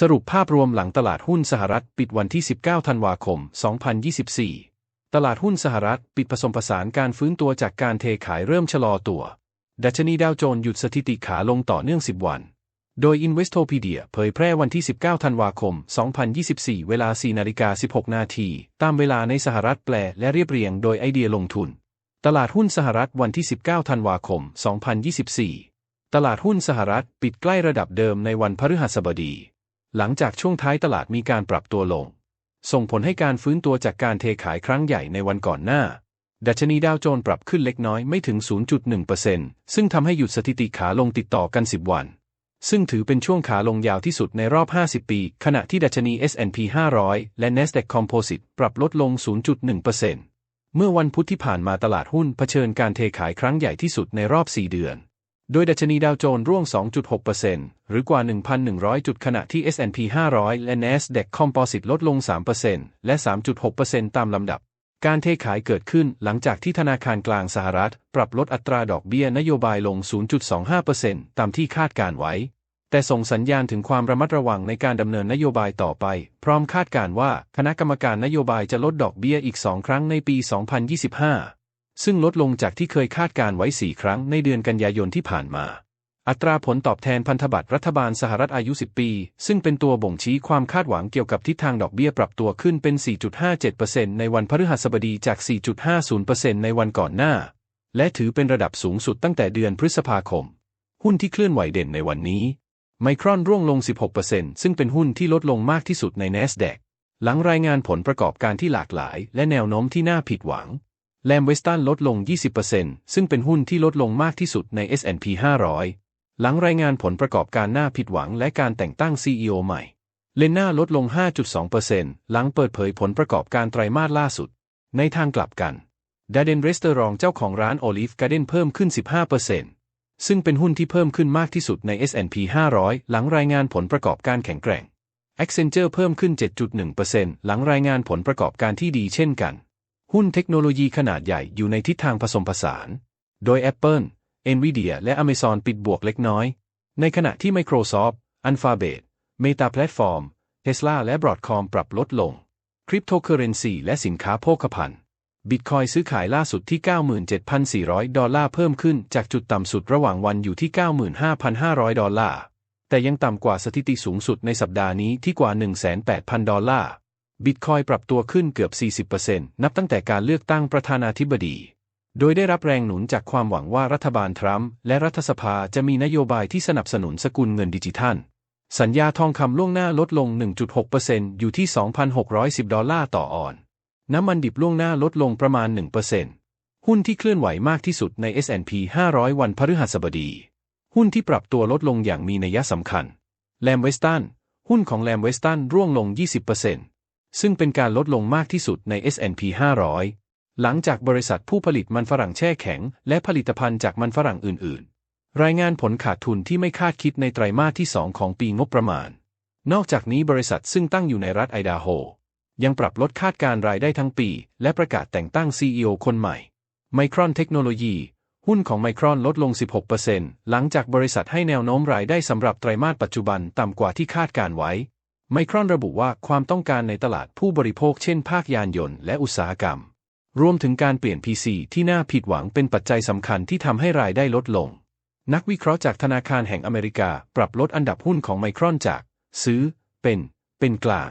สรุปภาพรวมหลังตลาดหุ้นสหรัฐปิดวันที่ 19 ธันวาคม 2024 ตลาดหุ้นสหรัฐปิดผสมผสานการฟื้นตัวจากการเทขายเริ่มชะลอตัว ดัชนีดาวโจนส์หยุดสถิติขาลงต่อเนื่อง 10 วัน โดย Investopedia เผยแพร่วันที่ 19 ธันวาคม 2024 เวลา 4 นาฬิกา 16 นาที ตามเวลาในสหรัฐแปลและเรียบเรียงโดยไอเดียลงทุน ตลาดหุ้นสหรัฐวันที่ 19 ธันวาคม 2024 ตลาดหุ้นสหรัฐปิดใกล้ระดับเดิมในวันพฤหัสบดี หลังจากช่วงท้ายตลาดมีการปรับตัวลง ส่งผลให้การฟื้นตัวจากการเทขายครั้งใหญ่ในวันก่อนหน้า ดัชนีดาวโจนส์ปรับขึ้นเล็กน้อยไม่ถึง 0.1%ซึ่งทำให้หยุดสถิติขาลงติดต่อกัน 10 วัน ซึ่งถือเป็นช่วงขาลงยาวที่สุดในรอบ 50 ปี ขณะที่ดัชนี S&P 500 และ NASDAQ Composite ปรับลดลง 0.1%เมื่อวันพุธที่ผ่านมาตลาดหุ้นเผชิญการเทขายครั้งใหญ่ที่สุดในรอบ 4 เดือน โดยดัชนีดาวโจนส์ร่วง 2.6%หรือกว่า 1,100 จุดขณะที่ S&P 500 และ NASDAQ Composite ลดลง 3%และ 3.6%ตามลำดับ การเทขายเกิดขึ้นหลังจากที่ธนาคารกลางสหรัฐ ปรับลดอัตราดอกเบี้ยนโยบายลง 0.25%ตามที่คาดการไว้ แต่ส่งสัญญาณถึงความระมัดระวังในการดำเนินนโยบายต่อไป พร้อมคาดการว่าคณะกรรมการนโยบายจะลดดอกเบี้ยอีก 2 ครั้งในปี 2025 ซึ่งลดลงจากที่เคยคาดการไว้ 4 ครั้งในเดือนกันยายนที่ผ่านมา อัตราผลตอบแทนพันธบัตรรัฐบาลสหรัฐอายุ 10 ปี ซึ่งเป็นตัวบ่งชี้ความคาดหวังเกี่ยวกับทิศทางดอกเบี้ยปรับตัวขึ้นเป็น 4.57%ในวันพฤหัสบดีจาก 4.50%ในวันก่อนหน้า และถือเป็นระดับสูงสุดตั้งแต่เดือนพฤษภาคม หุ้นที่เคลื่อนไหวเด่นในวันนี้ไมครอนร่วงลง 16%ซึ่งเป็นหุ้นที่ลดลงมากที่สุดใน NASDAQ หลังรายงานผลประกอบการที่หลากหลาย และแนวโน้มที่น่าผิดหวัง แลมเวสตันลดลง 20%ซึ่งเป็นหุ้นที่ลดลงมากที่สุดใน S&P 500 หลังรายงานผลประกอบการหน่าผิดหวังและการแต่งตั้ง CEO ใหม่ เลนน่าลดลง 5.2%หลังเปิดเผยผลประกอบการไตรมาสล่าสุด ในทางกลับกันดาเดนเรสเตอรองเจ้าของร้านโอลิฟการ์เดนเพิ่มขึ้น 15%ซึ่งเป็นหุ้นที่เพิ่มขึ้นมากที่สุดใน S&P 500 หลังรายงานผลประกอบการแข็งแกร่ง Accenture เพิ่มขึ้น 7.1%หลังรายงานผลประกอบการที่ดีเช่นกัน หุ้นเทคโนโลยีขนาดใหญ่อยู่ในทิศทางผสมผสาน โดย Apple Nvidia และ Amazon ปิดบวกเล็กน้อย ในขณะที่ Microsoft Alphabet Meta Platform Tesla และ Broadcom ปรับลดลง คริปโตเคอเรนซีและสินค้าโภคภัณฑ์บิตคอยซื้อขายล่าสุดที่ 97,400 ดอลลาร์เพิ่มขึ้นจากจุดต่ำสุดระหว่างวันอยู่ที่ 95,500 ดอลลาร์ แต่ยังต่ำกว่าสถิติสูงสุดในสัปดาห์นี้ที่กว่า 18,000ดอลลาร์ บิตคอยปรับตัวขึ้นเกือบ 40%นับตั้งแต่การเลือกตั้งประธานาธิบดี โดยได้รับแรงหนุนจากความหวังว่ารัฐบาลทรัมป์และรัฐสภาจะมีนโยบายที่สนับสนุนสกุลเงินดิจิทัล สัญญาทองคำล่วงหน้าลดลง 1.6%อยู่ที่ 2,610 ดอลลาร์ต่อออน น้ำมันดิบล่วงหน้าลดลงประมาณ 1%หุ้นที่เคลื่อนไหวมากที่สุดใน S&P 500 วันพฤหัสบดี หุ้นที่ปรับตัวลดลงอย่างมีนัยสำคัญ แลมเวสตัน หุ้นของแลมเวสตันร่วงลง 20% ซึ่งเป็นการลดลงมากที่สุดใน S&P 500 หลังจากบริษัทผู้ผลิตมันฝรั่งแช่แข็ง และผลิตภัณฑ์จากมันฝรั่งอื่น ๆ รายงานผลขาดทุนที่ไม่คาดคิดในไตรมาสที่ 2 ของปีงบประมาณ นอกจากนี้บริษัทซึ่งตั้งอยู่ในรัฐไอดาโฮ ยังปรับลดคาดการรายได้ทั้งปี และประกาศแต่งตั้ง CEO คนใหม่ไมครอนเทคโนโลยีหุ้นของไมครอนลดลง 16%หลังจากบริษัทให้แนวโน้มรายได้สำหรับไตรมาสปัจจุบันต่ำกว่าที่คาดการไว้ ไมครอนระบุว่าความต้องการในตลาดผู้บริโภคเช่นภาคยานยนต์และอุตสาหกรรม รวมถึงการเปลี่ยน PC ที่น่าผิดหวังเป็นปัจจัยสำคัญที่ทำให้รายได้ลดลง นักวิเคราะห์จากธนาคารแห่งอเมริกาปรับลดอันดับหุ้นของไมครอนจาก ซื้อ เป็น เป็นกลาง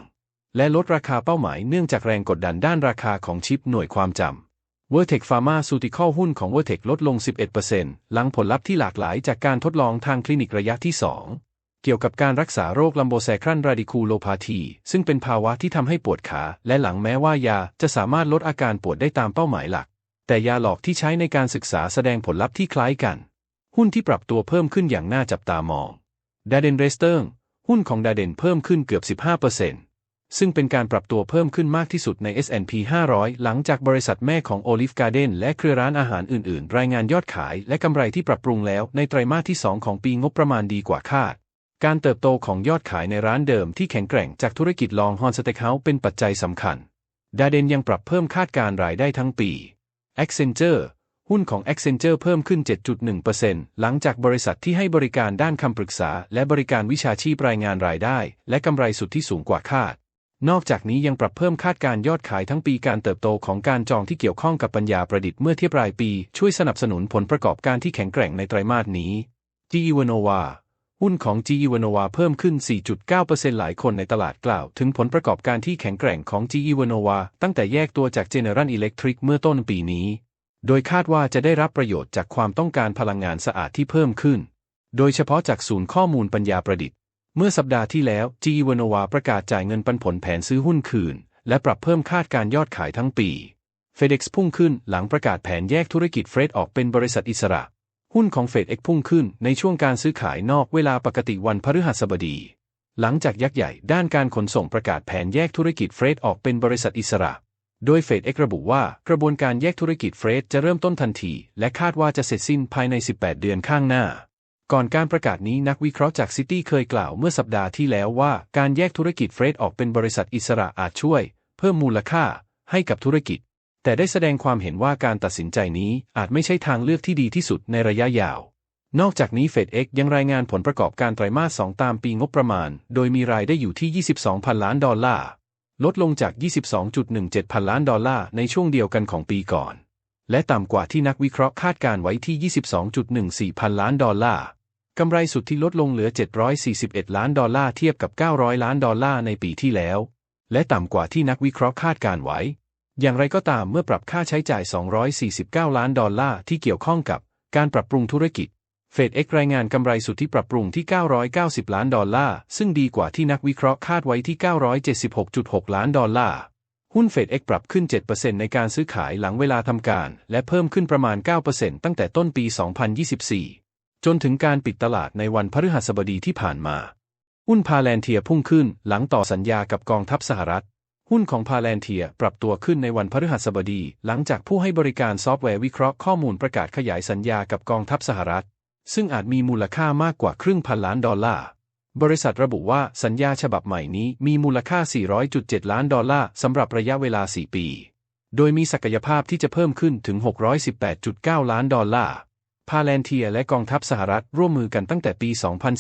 และลดราคาเป้าหมายเนื่องจากแรงกดดันด้านราคาของชิปหน่วยความจำ Vertex Pharmaceutical หุ้นของ Vertex ลดลง 11%หลังผลลัพธ์ที่หลากหลายจากการทดลองทางคลินิกระยะที่ 2 เกี่ยวกับการรักษาโรคลัมโบแซครันราดิคูโลพาธี ซึ่งเป็นภาวะที่ทำให้ปวดขาและหลังแม้ว่ายาจะสามารถลดอาการปวดได้ตามเป้าหมายหลัก แต่ยาหลอกที่ใช้ในการศึกษาแสดงผลลัพธ์ที่คล้ายกัน หุ้นที่ปรับตัวเพิ่มขึ้นอย่างน่าจับตามองดาเดนเรสเติงหุ้นของดาเดนเพิ่มขึ้นเกือบ 15%ซึ่งเป็นการปรับตัวเพิ่มขึ้นมากที่สุดใน S&P 500 หลังจากบริษัทแม่ของ Olive Garden และเครือร้านอาหารอื่น ๆ รายงานยอดขายและกำไรที่ปรับปรุงแล้วในไตรมาสที่ 2 ของปีงบประมาณดีกว่าคาด การเติบโตของยอดขายในร้านเดิมที่แข็งแกร่งจากธุรกิจลองฮอนสเต็กเฮาส์เป็นปัจจัยสำคัญ ดาเดนยังปรับเพิ่มคาดการรายได้ทั้งปี Accenture หุ้นของ Accenture เพิ่มขึ้น 7.1%หลังจากบริษัทที่ให้บริการด้านคำปรึกษา และบริการวิชาชีพรายงานรายได้ และกำไรสุทธิสูงกว่าคาด นอกจากนี้ยังปรับเพิ่มคาดการยอดขายทั้งปีการเติบโตของการจองที่เกี่ยวข้องกับปัญญาประดิษฐ์เมื่อเทียบรายปี ช่วยสนับสนุนผลประกอบการที่แข็งแกร่งในไตรมาสนี้ GE Vernova หุ้นของ GE Vernova เพิ่มขึ้น 4.9%หลายคนในตลาดกล่าว ถึงผลประกอบการที่แข็งแกร่งของ GE Vernova ตั้งแต่แยกตัวจาก General Electric เมื่อต้นปีนี้ โดยคาดว่าจะได้รับประโยชน์จากความต้องการพลังงานสะอาดที่เพิ่มขึ้น โดยเฉพาะจากศูนย์ข้อมูลปัญญาประดิษฐ์ เมื่อสัปดาห์ที่แล้ว GE Vernova ประกาศจ่ายเงินปันผลแผนซื้อหุ้นคืน และปรับเพิ่มคาดการยอดขายทั้งปี FedEx พุ่งขึ้นหลังประกาศแผนแยกธุรกิจเฟรดออกเป็นบริษัทอิสระ หุ้นของ FedEx พุ่งขึ้นในช่วงการซื้อขายนอกเวลาปกติวันพฤหัสบดี หลังจากยักษ์ใหญ่ด้านการขนส่งประกาศแผนแยกธุรกิจเฟรดออกเป็นบริษัทอิสระ โดย FedEx ระบุว่ากระบวนการแยกธุรกิจเฟรดจะเริ่มต้นทันที และคาดว่าจะเสร็จสิ้นภายใน 18 เดือนข้างหน้า ก่อนการประกาศนี้นักวิเคราะห์จากซิตี้เคยกล่าวเมื่อสัปดาห์ที่แล้วว่าการแยกธุรกิจเฟรดออกเป็นบริษัทอิสระอาจช่วย เพิ่มมูลค่าให้กับธุรกิจ แต่ได้แสดงความเห็นว่าการตัดสินใจนี้อาจไม่ใช่ทางเลือกที่ดีที่สุดในระยะยาว นอกจากนี้ FedEx ยังรายงานผลประกอบการไตรมาส 2 ตามปีงบประมาณ โดยมีรายได้อยู่ที่ 22 พันล้านดอลลาร์ ลดลงจาก 22.17 พันล้านดอลลาร์ในช่วงเดียวกันของปีก่อน และต่ำกว่าที่นักวิเคราะห์คาดการไว้ที่ 22.14 พันล้านดอลลาร์กำไรสุทธิลดลงเหลือ 741 ล้านดอลลาร์เทียบกับ 900 ล้านดอลลาร์ในปีที่แล้ว และต่ำกว่าที่นักวิเคราะห์คาดการไว้ อย่างไรก็ตามเมื่อปรับค่าใช้จ่าย 249 ล้านดอลลาร์ที่เกี่ยวข้องกับการปรับปรุงธุรกิจ เฟดเอ็กรายงานกำไรสุทธิปรับปรุงที่ 990 ล้านดอลลาร์ ซึ่งดีกว่าที่นักวิเคราะห์คาดไว้ที่ 976.6 ล้านดอลลาร์ หุ้นเฟดเอ็กปรับขึ้น 7%ในการซื้อขายหลังเวลาทำการ และเพิ่มขึ้นประมาณ 9%ตั้งแต่ต้นปี 2024 จนถึงการปิดตลาดในวันพฤหัสบดีที่ผ่านมา หุ้นพาแลนเทียพุ่งขึ้นหลังต่อสัญญากับกองทัพสหรัฐ หุ้นของพาแลนเทียปรับตัวขึ้นในวันพฤหัสบดี หลังจากผู้ให้บริการซอฟต์แวร์วิเคราะห์ข้อมูลประกาศขยายสัญญากับกองทัพสหรัฐ ซึ่งอาจมีมูลค่ามากกว่าครึ่งพันล้านดอลลาร์ บริษัทระบุว่าสัญญาฉบับใหม่นี้มีมูลค่า 400.7 ล้านดอลลาร์สำหรับระยะเวลา 4 ปี โดยมีศักยภาพที่จะเพิ่มขึ้นถึง 618.9 ล้านดอลลาร์พาแลนเทียและกองทัพสหรัฐร่วมมือกันตั้งแต่ปี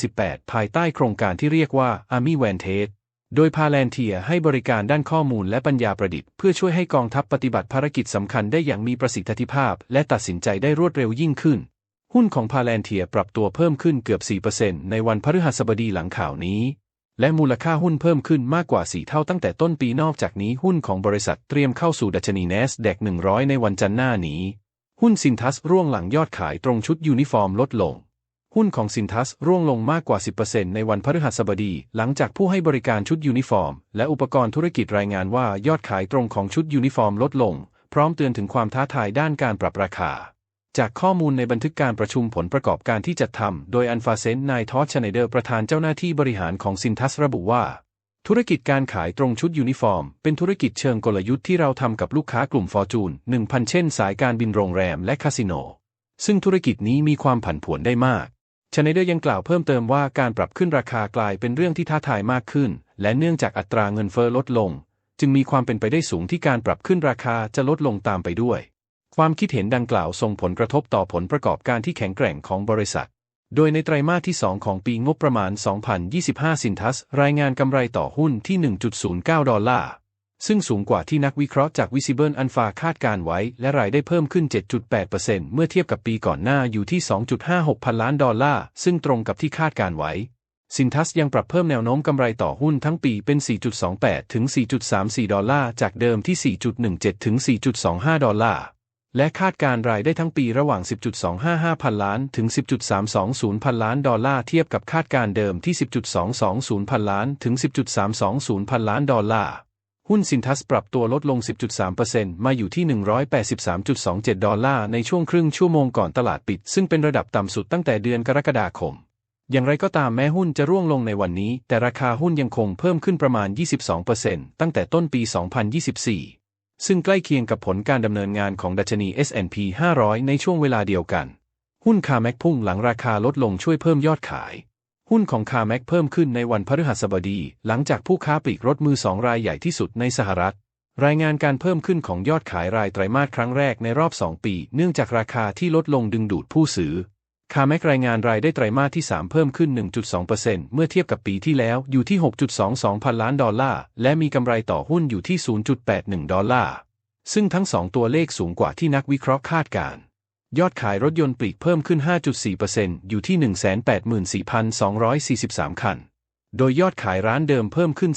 2018 ภายใต้โครงการที่เรียกว่า Army Vantage โดยพาแลนเทียให้บริการด้านข้อมูลและปัญญาประดิษฐ์เพื่อช่วยให้กองทัพปฏิบัติภารกิจสำคัญได้อย่างมีประสิทธิภาพ และตัดสินใจได้รวดเร็วยิ่งขึ้น หุ้นของพาแลนเทียปรับตัวเพิ่มขึ้นเกือบ 4%ในวันพฤหัสบดีหลังข่าวนี้ และมูลค่าหุ้นเพิ่มขึ้นมากกว่า 4 เท่าตั้งแต่ต้นปีนอกจากนี้หุ้นของบริษัทเตรียมเข้าสู่ดัชนี NASDAQ 100 ในวันจันทร์หน้านี้ หุ้นซินทัสร่วงหลังยอดขายตรงชุดยูนิฟอร์มลดลง หุ้นของซินทัสร่วงลงมากกว่า 10%ในวันพฤหัสบดี หลังจากผู้ให้บริการชุดยูนิฟอร์ม และอุปกรณ์ธุรกิจรายงานว่ายอดขายตรงของชุดยูนิฟอร์มลดลง พร้อมเตือนถึงความท้าทายด้านการปรับราคา จากข้อมูลในบันทึกการประชุมผลประกอบการที่จัดทำโดยอันฟาเซนนายทอชชไนเดอร์ประธานเจ้าหน้าที่บริหารของซินทัสระบุว่า ธุรกิจการขายตรงชุดยูนิฟอร์ม เป็นธุรกิจเชิงกลยุทธ์ที่เราทำกับลูกค้ากลุ่มฟอร์จูน1,000 เช่น สายการบินโรงแรมและคาสิโนซึ่งธุรกิจนี้มีความผันผวนได้มาก ชไนเดอร์ยังกล่าวเพิ่มเติมว่าการปรับขึ้นราคากลายเป็นเรื่องที่ท้าทายมากขึ้น และเนื่องจากอัตราเงินเฟ้อลดลง จึงมีความเป็นไปได้สูงที่การปรับขึ้นราคาจะลดลงตามไปด้วย ความคิดเห็นดังกล่าวส่งผลกระทบต่อผลประกอบการที่แข็งแกร่งของบริษัท โดยในไตรมาสที่ 2 ของปีงบประมาณ 2025 สินทัส รายงานกำไรต่อหุ้นที่ 1.09 ดอลลาร์ ซึ่งสูงกว่าที่นักวิเคราะห์จาก Visible Alpha คาดการไว้ และรายได้เพิ่มขึ้น 7.8%เมื่อเทียบกับปีก่อนหน้าอยู่ที่ 2.56 พันล้านดอลลาร์ ซึ่งตรงกับที่คาดการไว้สินทัสยังปรับเพิ่มแนวโน้มกำไรต่อหุ้นทั้งปีเป็น 4.28 ถึง 4.34 ดอลลาร์ จากเดิมที่ 4.17 ถึง 4.25 ดอลลาร์ และคาดการรายได้ทั้งปีระหว่าง 10.255 พันล้าน ถึง 10.320 พันล้านดอลลาร์ เทียบกับคาดการเดิมที่ 10.220 พันล้าน ถึง 10.320 พันล้านดอลลาร์ หุ้นสินทัสปรับตัวลดลง 10.3%มาอยู่ที่ 183.27 ดอลลาร์ในช่วงครึ่งชั่วโมงก่อนตลาดปิด ซึ่งเป็นระดับต่ำสุดตั้งแต่เดือนกรกฎาคม อย่างไรก็ตามแม้หุ้นจะร่วงลงในวันนี้ แต่ราคาหุ้นยังคงเพิ่มขึ้นประมาณ 22%ตั้งแต่ต้นปี 2024 ซึ่งใกล้เคียงกับผลการดำเนินงานของดัชนี S&P 500 ในช่วงเวลาเดียวกัน หุ้นคาแม็กพุ่งหลังราคาลดลงช่วยเพิ่มยอดขาย หุ้นของคาแม็กเพิ่มขึ้นในวันพฤหัสบดี หลังจากผู้ค้าปลีกรถมือสองรายใหญ่ที่สุดในสหรัฐ รายงานการเพิ่มขึ้นของยอดขายรายไตรมาสครั้งแรกในรอบ 2 ปี เนื่องจากราคาที่ลดลงดึงดูดผู้ซื้อคาแม็กรายงานรายได้ไตรมาสที่ 3 เพิ่มขึ้น 1.2%เมื่อเทียบกับปีที่แล้วอยู่ที่ 6.22 พันล้านดอลลาร์ และมีกำไรต่อหุ้นอยู่ที่ 0.81 ดอลลาร์ ซึ่งทั้งสองตัวเลขสูงกว่าที่นักวิเคราะห์คาดการณ์ ยอดขายรถยนต์ปลีกเพิ่มขึ้น 5.4%อยู่ที่ 184,243 คัน โดยยอดขายร้านเดิมเพิ่มขึ้น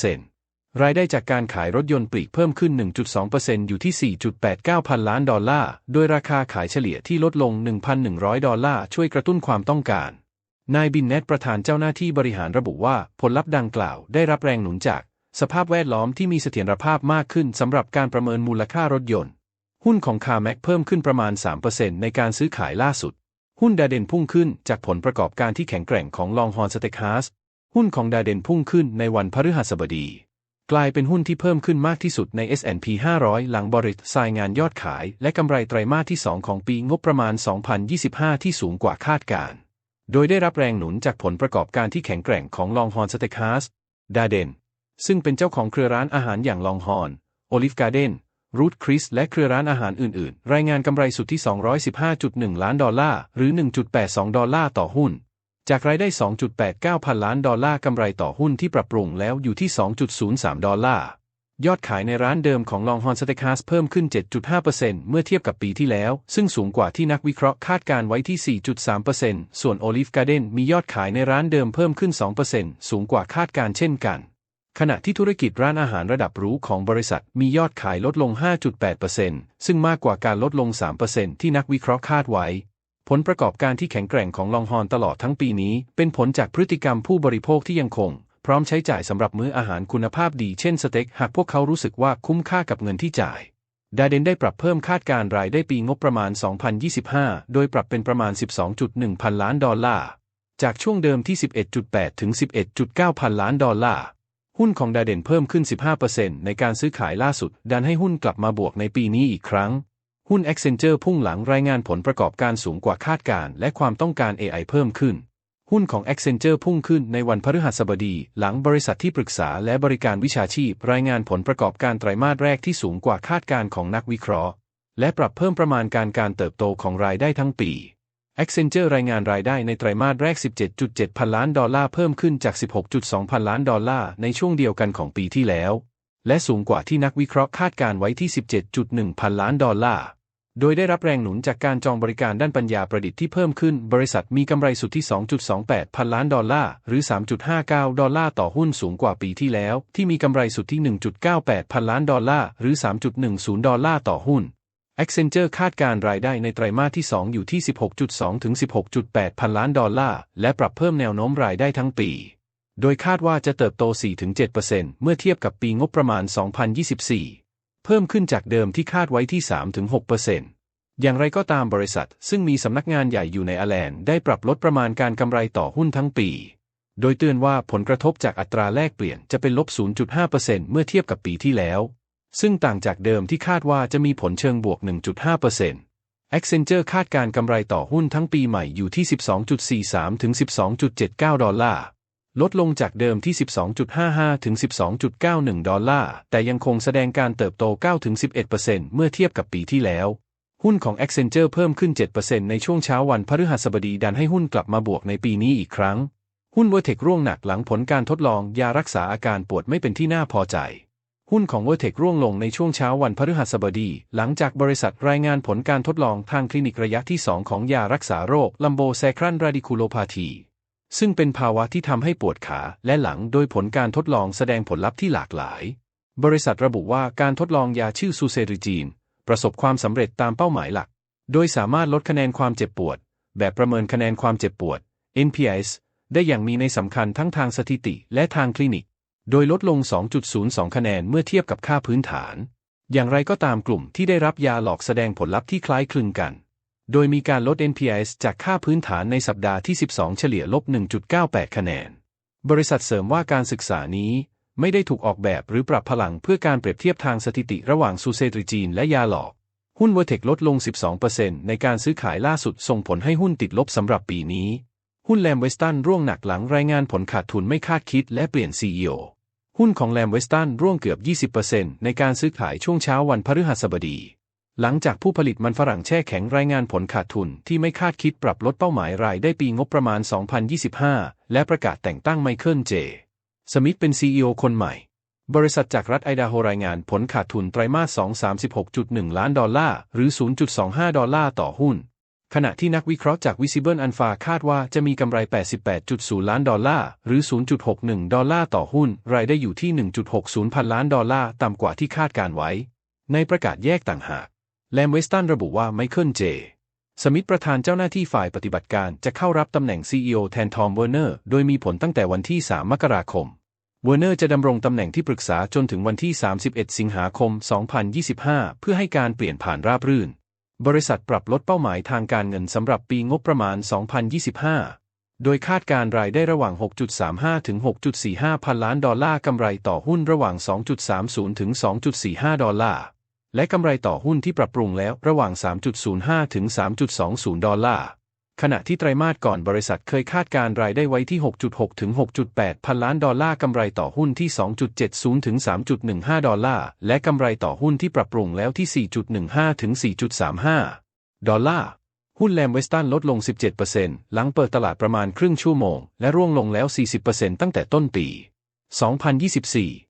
4.3%รายได้จากการขายรถยนต์ปลีกเพิ่มขึ้น 1.2%อยู่ที่ 4.89 พันล้านดอลลาร์ โดยราคาขายเฉลี่ยที่ลดลง 1,100 ดอลลาร์ ช่วยกระตุ้นความต้องการ นายบินเนตประธานเจ้าหน้าที่บริหารระบุว่าผลลัพธ์ดังกล่าวได้รับแรงหนุนจาก สภาพแวดล้อมที่มีเสถียรภาพมากขึ้นสำหรับการประเมินมูลค่ารถยนต์ หุ้นของคาแม็กเพิ่มขึ้นประมาณ 3%ในการซื้อขายล่าสุด หุ้นดาเดนพุ่งขึ้นจากผลประกอบการที่แข็งแกร่งของลองฮอนสเต็กฮาสหุ้นของดาเดนพุ่งขึ้นในวันพฤหัสบดี กลายเป็นหุ้นที่เพิ่มขึ้นมากที่สุดใน S&P 500 หลังบริษัทรายงานยอดขายและกำไรไตรมาสที่ 2 ของปีงบประมาณ 2025 ที่สูงกว่าคาดการโดยได้รับแรงหนุนจากผลประกอบการที่แข็งแกร่งของลองฮอนสเต็กฮาสดาเดนซึ่งเป็นเจ้าของเครือร้านอาหารอย่างลองฮอนโอลิฟการ์เดน รูทคริสและเครือร้านอาหารอื่นๆ รายงานกำไรสุทธิ 215.1 ล้านดอลลาร์ หรือ 1.82 ดอลลาร์ต่อหุ้น จากรายได้ 2.89 พันล้านดอลลาร์กำไรต่อหุ้นที่ปรับปรุงแล้วอยู่ที่ 2.03 ดอลลาร์ ยอดขายในร้านเดิมของลองฮอนสเต็กฮาสเพิ่มขึ้น 7.5%เมื่อเทียบกับปีที่แล้ว ซึ่งสูงกว่าที่นักวิเคราะห์คาดการไว้ที่ 4.3%ส่วนโอลิฟการ์เดนมียอดขายในร้านเดิมเพิ่มขึ้น 2%สูงกว่าคาดการเช่นกัน ขณะที่ธุรกิจร้านอาหารระดับหรูของบริษัทมียอดขายลดลง 5.8%ซึ่งมากกว่าการลดลง 3%ที่นักวิเคราะห์คาดไว้ ผลประกอบการที่แข็งแกร่งของลองฮอนตลอดทั้งปีนี้ เป็นผลจากพฤติกรรมผู้บริโภคที่ยังคง พร้อมใช้จ่ายสำหรับมื้ออาหารคุณภาพดีเช่นสเต็กหากพวกเขารู้สึกว่าคุ้มค่ากับเงินที่จ่ายดาเดนได้ปรับเพิ่มคาดการรายได้ปีงบประมาณ 2025 โดยปรับเป็นประมาณ 12.1 พันล้านดอลลาร์ จากช่วงเดิมที่ 11.8 ถึง 11.9 พันล้านดอลลาร์ หุ้นของดาเดนเพิ่มขึ้น 15%ในการซื้อขายล่าสุด ดันให้หุ้นกลับมาบวกในปีนี้อีกครั้ง หุ้น Accenture พุ่งหลังรายงานผลประกอบการสูงกว่าคาดการและความต้องการ AI เพิ่มขึ้น หุ้นของ Accenture พุ่งขึ้นในวันพฤหัสบดี หลังบริษัทที่ปรึกษาและบริการวิชาชีพ รายงานผลประกอบการไตรมาสแรกที่สูงกว่าคาดการของนักวิเคราะห์ และปรับเพิ่มประมาณการการเติบโตของรายได้ทั้งปี Accenture รายงานรายได้ในไตรมาสแรก 17.7 พันล้านดอลลาร์เพิ่มขึ้นจาก 16.2 พันล้านดอลลาร์ในช่วงเดียวกันของปีที่แล้ว และสูงกว่าที่นักวิเคราะห์คาดการไว้ที่ 17.1 พันล้านดอลลาร์ โดยได้รับแรงหนุนจากการจองบริการด้านปัญญาประดิษฐ์ที่เพิ่มขึ้น บริษัทมีกำไรสุทธิ 2.28 พันล้านดอลลาร์ หรือ 3.59 ดอลลาร์ต่อหุ้นสูงกว่าปีที่แล้ว ที่มีกำไรสุทธิ 1.98 พันล้านดอลลาร์ หรือ 3.10 ดอลลาร์ต่อหุ้น Accenture คาดการรายได้ในไตรมาสที่ 2 อยู่ที่ 16.2 ถึง 16.8 พันล้านดอลลาร์ และปรับเพิ่มแนวโน้มรายได้ทั้งปี โดยคาดว่าจะเติบโต 4-7%เมื่อเทียบกับปีงบประมาณ 2024 เพิ่มขึ้นจากเดิมที่คาดไว้ที่ 3-6%อย่างไรก็ตามบริษัท ซึ่งมีสำนักงานใหญ่อยู่ในอแลนด์ได้ปรับลดประมาณการกำไรต่อหุ้นทั้งปี โดยเตือนว่าผลกระทบจากอัตราแลกเปลี่ยนจะเป็นลบ 0.5%เมื่อเทียบกับปีที่แล้ว ซึ่งต่างจากเดิมที่คาดว่าจะมีผลเชิงบวก 1.5% Accenture คาดการกำไรต่อหุ้นทั้งปีใหม่อยู่ที่ 12.43 ถึง 12.79 ดอลลาร์ ลดลงจากเดิมที่ 12.55 ถึง 12.91 ดอลลาร์ แต่ยังคงแสดงการเติบโต 9 ถึง 11%เมื่อเทียบกับปีที่แล้ว หุ้นของ Accenture เพิ่มขึ้น 7%ในช่วงเช้าวันพฤหัสบดีดันให้หุ้นกลับมาบวกในปีนี้อีกครั้ง หุ้นเวอร์เทคร่วงหนักหลังผลการทดลองยารักษาอาการปวดไม่เป็นที่น่าพอใจ หุ้นของเวอร์เทคร่วงลงในช่วงเช้าวันพฤหัสบดี หลังจากบริษัทรายงานผลการทดลองทางคลินิกระยะที่ 2 ของยารักษาโรคลัมโบแซครันราดิคูโลพาธีซึ่งเป็นภาวะที่ทำให้ปวดขาและหลังโดยผลการทดลองแสดงผลลัพธ์ที่หลากหลาย บริษัทระบุว่าการทดลองยาชื่อซูเซริจีน ประสบความสำเร็จตามเป้าหมายหลัก โดยสามารถลดคะแนนความเจ็บปวด แบบประเมินคะแนนความเจ็บปวด NPS ได้อย่างมีในสำคัญทั้งทางสถิติและทางคลินิก โดยลดลง 2.02 คะแนนเมื่อเทียบกับค่าพื้นฐาน อย่างไรก็ตามกลุ่มที่ได้รับยาหลอกแสดงผลลัพธ์ที่คล้ายคลึงกัน โดยมีการลด NPS จากค่าพื้นฐานในสัปดาห์ที่ 12 เฉลี่ยลบ 1.98 คะแนน บริษัทเสริมว่าการศึกษานี้ไม่ได้ถูกออกแบบหรือปรับพลังเพื่อการเปรียบเทียบทางสถิติระหว่างซูเซตริจีนและยาหลอก หุ้นเวอร์เทคลดลง 12%ในการซื้อขายล่าสุดส่งผลให้หุ้นติดลบสำหรับปีนี้ หุ้นแลมเวสตันร่วงหนักหลังรายงานผลขาดทุนไม่คาดคิดและเปลี่ยน CEO หุ้นของแลมเวสตันร่วงเกือบ 20%ในการซื้อขายช่วงเช้าวันพฤหัสบดี หลังจากผู้ผลิตมันฝรั่งแช่แข็งรายงานผลขาดทุนที่ไม่คาดคิดปรับลดเป้าหมายรายได้ปีงบประมาณ 2025 และประกาศแต่งตั้งไมเคิลเจ สมิธเป็น CEO คนใหม่ บริษัทจากรัฐไอดาโฮรายงานผลขาดทุนไตรมาส 2 36.1 ล้านดอลลาร์ หรือ 0.25 ดอลลาร์ต่อหุ้น ขณะที่นักวิเคราะห์จาก Visible Alpha คาดว่าจะมีกำไร 88.0 ล้านดอลลาร์ หรือ 0.61 ดอลลาร์ต่อหุ้น รายได้อยู่ที่ 1.60 พันล้านดอลลาร์ ต่ำกว่าที่คาดการไว้ ในประกาศแยกต่างหาก แลมเวสตันระบุว่าไมเคิลเจ สมิธประธานเจ้าหน้าที่ฝ่ายปฏิบัติการจะเข้ารับตำแหน่ง CEO แทนทอมเวอร์เนอร์ โดยมีผลตั้งแต่วันที่ 3 มกราคม เวอร์เนอร์จะดำรงตำแหน่งที่ปรึกษาจนถึงวันที่ 31 สิงหาคม 2025 เพื่อให้การเปลี่ยนผ่านราบรื่น บริษัทปรับลดเป้าหมายทางการเงินสำหรับปีงบประมาณ 2025 โดยคาดการรายได้ระหว่าง 6.35 ถึง 6.45 พันล้านดอลลาร์ กำไรต่อหุ้นระหว่าง 2.30 ถึง 2.45 ดอลลาร์ และกำไรต่อหุ้นที่ปรับปรุงแล้วระหว่าง 3.05 ถึง 3.20 ดอลลาร์ ขณะที่ไตรมาสก่อนบริษัทเคยคาดการรายได้ไว้ที่ 6.6 ถึง 6.8 พันล้านดอลลาร์กำไรต่อหุ้นที่ 2.70 ถึง 3.15 ดอลลาร์ และกำไรต่อหุ้นที่ปรับปรุงแล้วที่ 4.15 ถึง 4.35 ดอลลาร์ หุ้นแลมเวสตันลดลง 17%หลังเปิดตลาดประมาณครึ่งชั่วโมง และร่วงลงแล้ว 40%ตั้งแต่ต้นปี 2024